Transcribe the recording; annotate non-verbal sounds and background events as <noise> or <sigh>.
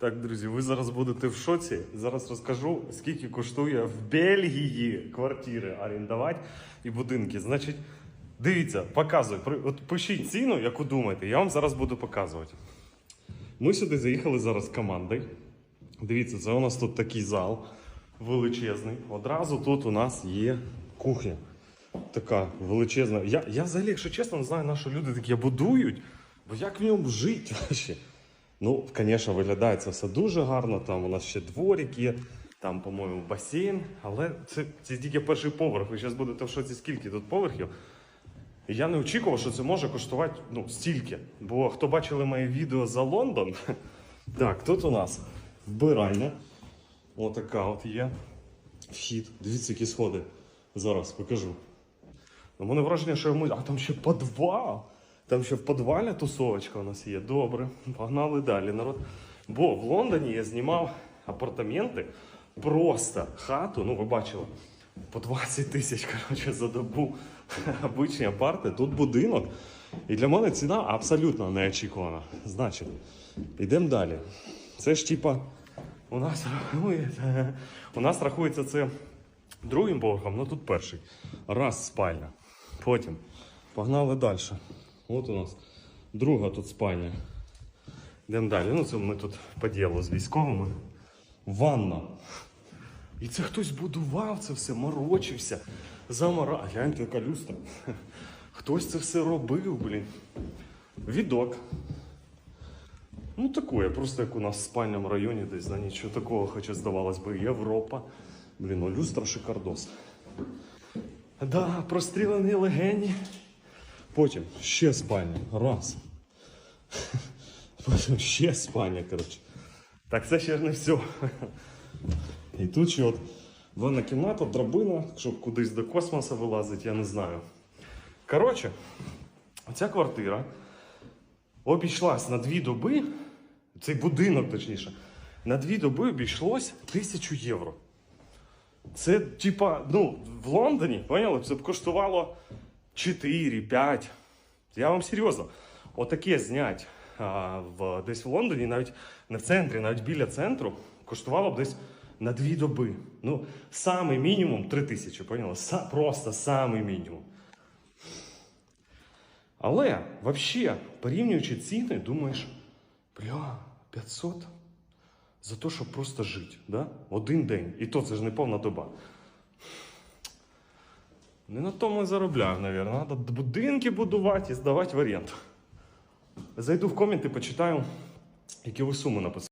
Так, друзі, ви зараз будете в шоці. Зараз розкажу, скільки коштує в Бельгії квартири орендувати і будинки. Значить, дивіться, показую. От пишіть ціну, яку думаєте. Я вам зараз буду показувати. Ми сюди заїхали зараз з командою. Дивіться, це у нас тут такий зал величезний. Одразу тут у нас є кухня. Така величезна. Я, я взагалі, якщо чесно, не знаю, на що люди такі будують, бо як в ньому жити? Ну, звісно, виглядає це все дуже гарно. Там у нас ще дворик там, по-моєму, басейн. Але це, це тільки перший поверх. Ви зараз будете в шоці, скільки тут поверхів. І Я не очікував, що це може коштувати ну, стільки. Бо хто бачили моє відео за Лондон, <laughs> так, тут у нас вбиральня. Отака от є. Вхід. Дивіться, які сходи. Зараз покажу. У мене враження, що ми. А там ще підвал. Там ще в підвалі тусовочка у нас є. Добре. Погнали далі, народ. Бо в Лондоні я знімав апартаменти, просто хату, ну ви бачили, по 20 тисяч коротше, за добу. Обичні апарти, тут будинок. І для мене ціна абсолютно неочікувана. Значить, йдемо далі. Це ж типа. У нас рахується, у нас рахується це другим поверхом, ну тут перший. Раз спальня. Потім погнали далі. От у нас друга тут спальня. Йдемо далі. Ну, це ми тут по ділу з військовими. Ванна. І це хтось будував це все, морочився, замара. Гляньте, яка люстра. Хтось це все робив, блін. Відок. Ну, такое, просто як у нас в спальному районі десь, да, нічого такого, хоча здавалось би, Європа. Блін, ну люстра шикардос. Да, прострілені легені. Потім ще спальня. Раз. <laughs> Потім ще спальня, коротше. Так це ще ж не все. І тут ще от ванна кімната, драбина, щоб кудись до космосу вилазить, я не знаю. Коротше, ця квартира обійшлась на дві доби, цей будинок точніше, на дві доби обійшлось тисячу євро. Це, типа, ну, в Лондоні, поняли, це б коштувало 4-5. Я вам серйозно, отаке знять а, в, десь в Лондоні, навіть не в центрі, навіть біля центру, коштувало б десь на дві доби. Ну, самий мінімум 3 тисячі, поняли? Са, просто самий мінімум. Але, взагалі, порівнюючи ціни, думаєш, бля, 500 за те, щоб просто жити, да? один день. І то це ж не повна доба. Не на тому заробляю, мабуть. Треба будинки будувати і здавати в оренду. Зайду в коменти, почитаю, які ви суми написали.